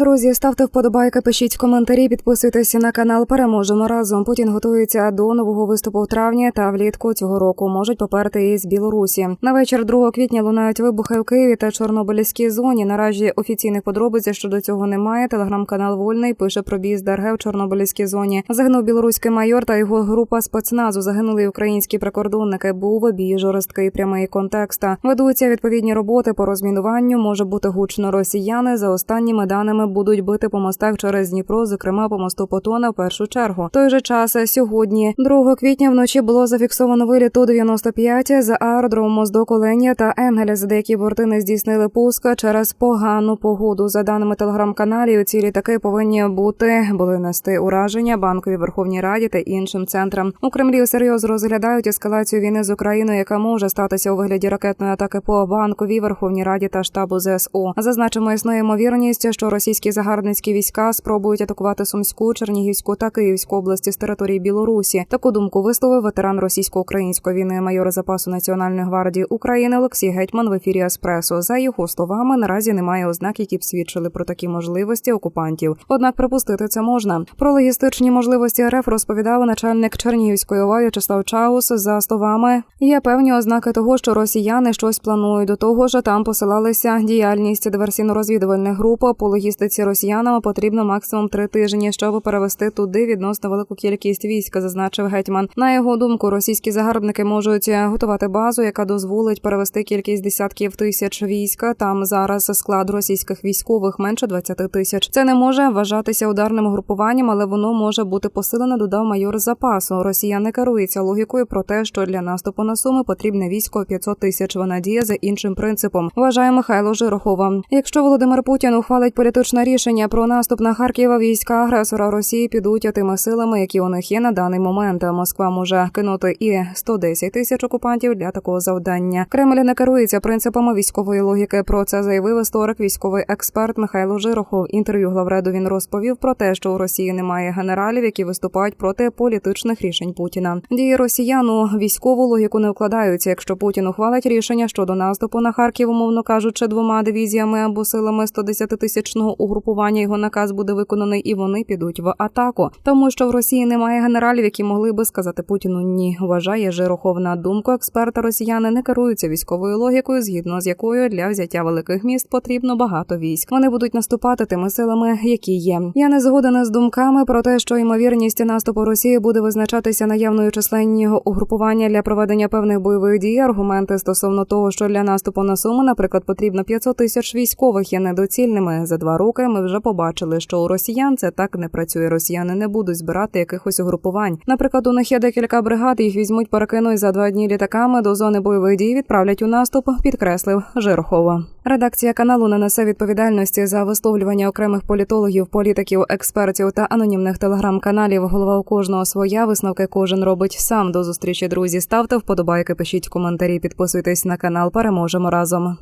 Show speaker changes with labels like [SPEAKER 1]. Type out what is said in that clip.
[SPEAKER 1] Друзі, ставте вподобайки, пишіть коментарі, підписуйтесь на канал. Переможемо разом. Путін готується до нового виступу в травні та влітку цього року можуть поперти із Білорусі. На вечір 2 квітня лунають вибухи в Києві та Чорнобильській зоні. Наразі офіційних подробиць щодо цього немає. Телеграм-канал Вольний пише про бій з ДРГ в Чорнобильській зоні. Загинув білоруський майор та його група спецназу. Загинули українські прикордонники. Був бій жорсткий прямий контекста. Ведуться відповідні роботи по розмінуванню. Може бути гучно росіяни за останніми даними будуть бити по мостах через Дніпро, зокрема по мосту Потона в першу чергу. Той же час сьогодні, 2 квітня, вночі було зафіксовано виліт Ту-95 з аеродрому з Доколеня та Енгеля, за деякі борти не здійснили пуск через погану погоду. За даними телеграм-каналів, ці літаки повинні бути були нести ураження банковій Верховній Раді та іншим центрам. У Кремлі серйозно розглядають ескалацію війни з Україною, яка може статися у вигляді ракетної атаки по банковій Верховній Раді та штабу ЗСУ. Зазначимо, існує ймовірність, що російські загарбницькі війська спробують атакувати Сумську, Чернігівську та Київську області з території Білорусі. Таку думку висловив ветеран російсько-української війни, майор запасу Національної гвардії України Олексій Гетьман в ефірі Еспресо. За його словами, наразі немає ознак, які б свідчили про такі можливості окупантів. Однак припустити це можна. Про логістичні можливості РФ розповідав начальник Чернігівської ОВА В'ячеслав Чаус. За словами є певні ознаки того, що росіяни щось планують. До того ж, там посилалися діяльність диверсійно-розвідувальних груп по логістиці росіянам потрібно максимум три тижні, щоб перевести туди відносно велику кількість військ, зазначив гетьман. На його думку, російські загарбники можуть готувати базу, яка дозволить перевести кількість десятків тисяч війська. Там зараз склад російських військових менше 20 тисяч. Це не може вважатися ударним групуванням, але воно може бути посилене. Додав майор запасу. Росія не керується логікою про те, що для наступу на суми потрібне військо 500 тисяч. Вона діє за іншим принципом. Вважає Михайло Жирохова. Якщо Володимир Путін ухвалить політичне рішення про наступ на Харків, війська агресора Росії підуть тими силами, які у них є на даний момент. Москва може кинути і 110 тисяч окупантів для такого завдання. Кремль не керується принципами військової логіки. Про це заявив історик, військовий експерт Михайло Жирохов. Інтерв'ю главреду він розповів про те, що у Росії немає генералів, які виступають проти політичних рішень Путіна. Дії росіян у військову логіку не вкладаються. Якщо Путін ухвалить рішення щодо наступу на Харків, умовно кажучи, двома дивізіями або силами 110 тисячного угрупування, його наказ буде виконаний, і вони підуть в атаку, тому що в Росії немає генералів, які могли би сказати Путіну ні. Вважає Жирохов на думку експерта. Росіяни не керуються військовою логікою, згідно з якою для взяття великих міст потрібно багато військ. Вони будуть наступати тими силами, які є. Я не згоден з думками про те, що ймовірність наступу Росії буде визначатися наявною численнього угрупування для проведення певних бойових дій. Аргументи стосовно того, що для наступу на Суми, наприклад, потрібно 500 тисяч військових, є недоцільними. За два роки ми вже побачили, що у росіян це так не працює. Росіяни не будуть збирати якихось угрупувань. Наприклад, у них є декілька бригад, їх візьмуть, перекинуть за два дні літаками до зони бойових дій. Відправлять у наступ. Підкреслив Жирохова. Редакція каналу не несе відповідальності за висловлювання окремих політологів, політиків, експертів та анонімних телеграм-каналів. Голова у кожного своя висновки кожен робить сам. До зустрічі друзі. Ставте вподобайки, пишіть коментарі, підписуйтесь на канал. Переможемо разом.